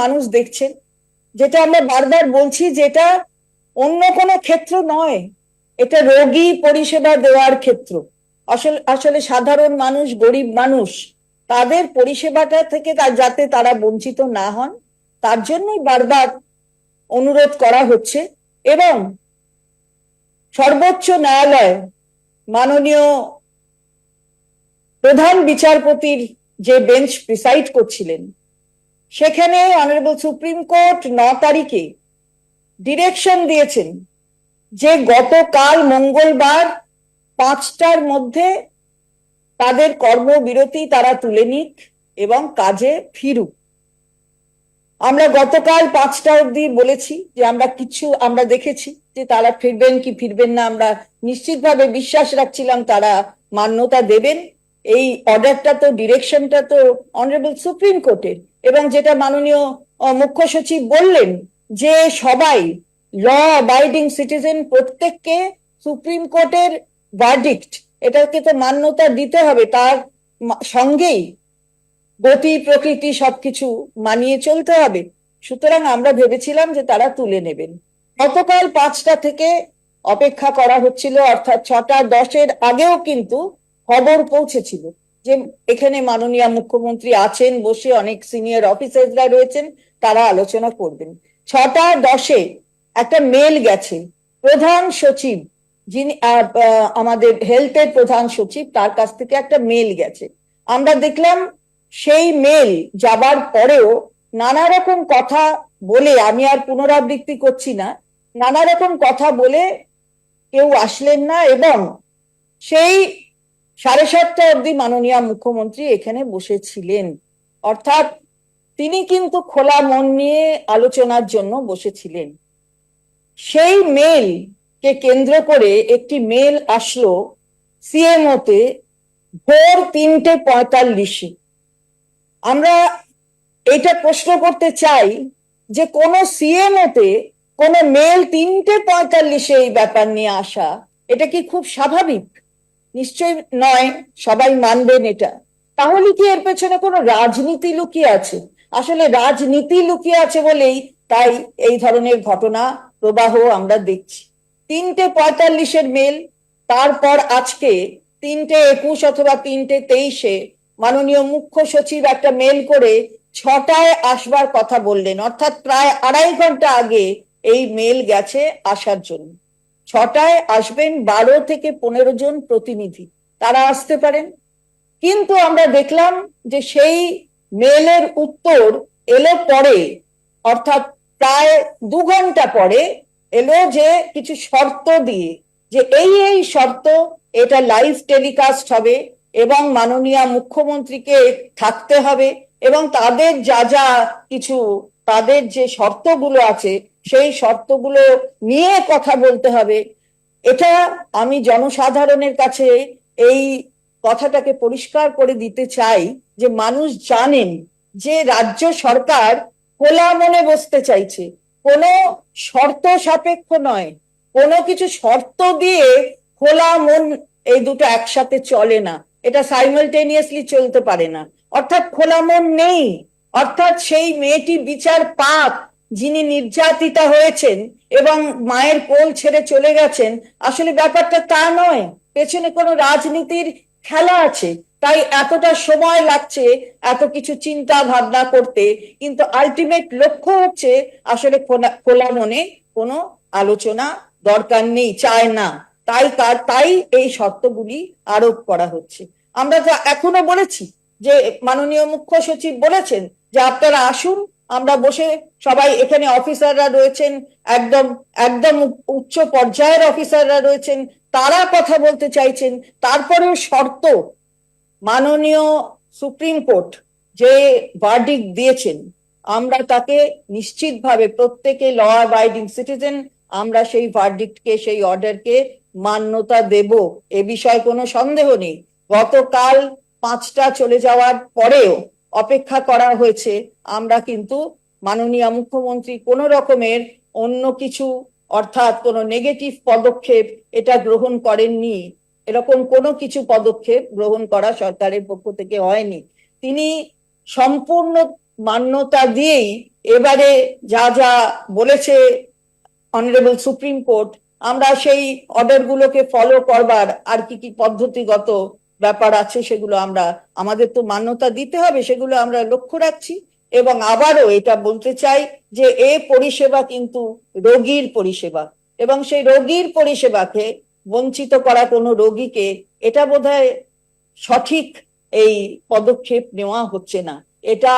মানুষ দেখছেন যেটা আমরা বারবার বলছি যেটা অন্য কোনো ক্ষেত্র নয়, এটা রোগী পরিষেবা দেওয়ার ক্ষেত্র। আসলে আসলে সাধারণ মানুষ, গরিব মানুষ, তাদের পরিষেবাটা থেকে যাতে তারা বঞ্চিত না হন, তার জন্যই বারবার অনুরোধ করা হচ্ছে এবং সর্বোচ্চ ন্যায়ালয় মাননীয় প্রধান বিচারপতির যে বেঞ্চ প্রিসাইড করছিলেন সেখানে অনারেবল সুপ্রিম কোর্ট ন তারিখে ডিরেকশন দিয়েছেন যে গতকাল মঙ্গলবার পাঁচটার মধ্যে তাদের কর্মবিরতি তারা তুলে নিক এবং কাজে ফিরুক। আমরা গতকাল পাঁচটা অবধি বলেছি যে আমরা কিছু, আমরা দেখেছি যে তারা ফিরবেন কি ফিরবেন না, আমরা নিশ্চিতভাবে বিশ্বাস রাখছিলাম তারা মান্যতা দেবেন। এই অর্ডারটা তো, ডিরেকশনটা তো অনারেবল সুপ্রিম কোর্টের। এবং যেটা মাননীয় মুখ্য সচিব বললেন যে সবাই, ল অ্যাবাইডিং সিটিজেন প্রত্যেককে সুপ্রিম কোর্টের ভার্ডিক্ট এটাকে তো মান্যতা দিতে হবে, তার সঙ্গেই গতি, প্রকৃতি সবকিছু মানিয়ে চলতে হবে। সুতরাং আমরা ভেবেছিলাম যে তারা তুলে নেবেন। গতকাল পাঁচটা থেকে অপেক্ষা করা হচ্ছিল, অর্থাৎ ছটা দশের আগেও কিন্তু খবর পৌঁছেছিল যে এখানে মাননীয় মুখ্যমন্ত্রী আছেন বসে অনেক সিনিয়র অফিসাররা রয়েছেন, তারা আলোচনা করবেন। ছটা দশে একটা মেল গেছে, প্রধান সচিব যিনি আমাদের হেলথের প্রধান সচিব, তার কাছ থেকে একটা মেল গেছে। আমরা দেখলাম সেই মেল যাবার পরেও নানা রকম কথা বলে, আমি আর পুনরাবৃত্তি করছি না, নানা রকম কথা বলে কেউ আসলেন না এবং সেই সাড়ে সাতটা অবধি মাননীয় মুখ্যমন্ত্রী এখানে বসেছিলেন। অর্থাৎ তিনি কিন্তু খোলা মন নিয়ে আলোচনার জন্য বসেছিলেন। সেই মেল কে কেন্দ্র করে একটি মেল আসলো সিএমওতে ভোর তিনটে পঁয়তাল্লিশে। আমরা এটা প্রশ্ন করতে চাই যে কোন সিএমওতে কোন মেল তিনটে পঁয়তাল্লিশে এই ব্যাপার নিয়ে আসা, এটা কি খুব স্বাভাবিক? নিশ্চয় নয়, সবাই মানবেন এটা। তাহলে কি এর পেছনে কোনো রাজনীতি লুকিয়ে আছে? আসলে রাজনীতি লুকিয়ে আছে বলেই তাই এই ধরনের ঘটনা, প্রবাহ আমরা দেখছি। তিনটে পঁয়তাল্লিশের মেল তারপর আজকে তিনটে একুশ অথবা তিনটে তেইশে মাননীয় মুখ্য সচিব একটা মেল করে ছটায় আসবার কথা বললেন। অর্থাৎ প্রায় আড়াই ঘণ্টা আগে এই মেল গেছে আসার জন্য। ছটায় আসবেন বারো থেকে পনেরো জন প্রতিনিধি। তারা আসতে পারেন। কিন্তু আমরা দেখলাম যে সেই মেলের উত্তর এলো পরে, অর্থাৎ প্রায় দু ঘণ্টা পরে এলো যে কিছু শর্ত দিয়ে, যে এই এই শর্ত, এটা লাইভ টেলিকাস্ট হবে এবং মাননীয় মুখ্যমন্ত্রীকে থাকতে হবে এবং তাদের যা যা কিছু, তাদের যে শর্তগুলো আছে সেই শর্তগুলো নিয়ে কথা বলতে হবে। এটা আমি জনসাধারণের কাছে এই কথাটাকে পরিষ্কার করে দিতে চাই যে মানুষ জানেন যে রাজ্য সরকার খোলা মনে বসতে চাইছে। কোনো শর্ত সাপেক্ষ নয়। কোনো কিছু শর্ত দিয়ে খোলা মন এই দুটো একসাথে চলে না। এটা সাইমালটেনিয়াসলি চলতে পারে না। অর্থাৎ খোলা মন নেই। অর্থাৎ সেই মেয়েটি বিচার পাক যিনি নির্যাতিতা হয়েছেন এবং মায়ের কোল ছেড়ে চলে গেছেন, আসলে ব্যাপারটা তা নয়। পেছনে কোনো রাজনীতির খেলা আছে, তাই এতটা সময় লাগছে এত কিছু চিন্তা ভাবনা করতে। কিন্তু আলটিমেট লক্ষ্য হচ্ছে আসলে খোলা- মনে কোনো আলোচনা দরকার নেই, চায় না। তাই তার তাই এই শর্তগুলি আরোপ করা হচ্ছে। আমরা তো এখনও বলেছি, যে মাননীয় মুখ্য সচিব বলেছেন যে আপনারা আসুন আমরা বসে সবাই এখানে অফিসাররা রয়েছেন, একদম একদম উচ্চ পর্যায়ের অফিসাররা রয়েছেন, তারা কথা বলতে চাইছেন। তারপরেও শর্ত মাননীয় সুপ্রিম কোর্ট যে ভার্ডিক দিয়েছেন, আমরা তাকে নিশ্চিতভাবে প্রত্যেকে ল অ্যাবাইডিং সিটিজেন আমরা সেই ভার্ডিক্টকে সেই অর্ডারকে মান্যতা দেব। এ বিষয়ে কোনো সন্দেহ নেই। গতকাল পাঁচটা চলে যাওয়ার পরেও অপেক্ষা করা হয়েছে। আমরা কিন্তু মাননীয় মুখ্যমন্ত্রী কোন রকমের অন্য কিছু, অর্থাৎ কোনো নেগেটিভ পদক্ষেপ এটা গ্রহণ করেননি। এরকম কোনো কিছু পদক্ষেপ গ্রহণ করা সরকারের পক্ষ থেকে হয়নি। তিনি সম্পূর্ণ মান্যতা দিয়েই এবারে যা যা বলেছে অনারেবল সুপ্রিম কোর্ট, আমরা সেই অর্ডার গুলোকে ফলো করবার আর কি কি পদ্ধতিগত ব্যাপার আছে, সেগুলো আমরা, আমাদের তো মান্যতা দিতে হবে, সেগুলো আমরা লক্ষ্য রাখছি। এবং আবারও এটা বলতে চাই যে এ পরিষেবা কিন্তু রোগীর পরিষেবা। এবং সেই রোগীর পরিষেবাকে বঞ্চিত করা কোনো রোগীকে এটা বোধহয় সঠিক এই পদক্ষেপ নেওয়া হচ্ছে না। এটা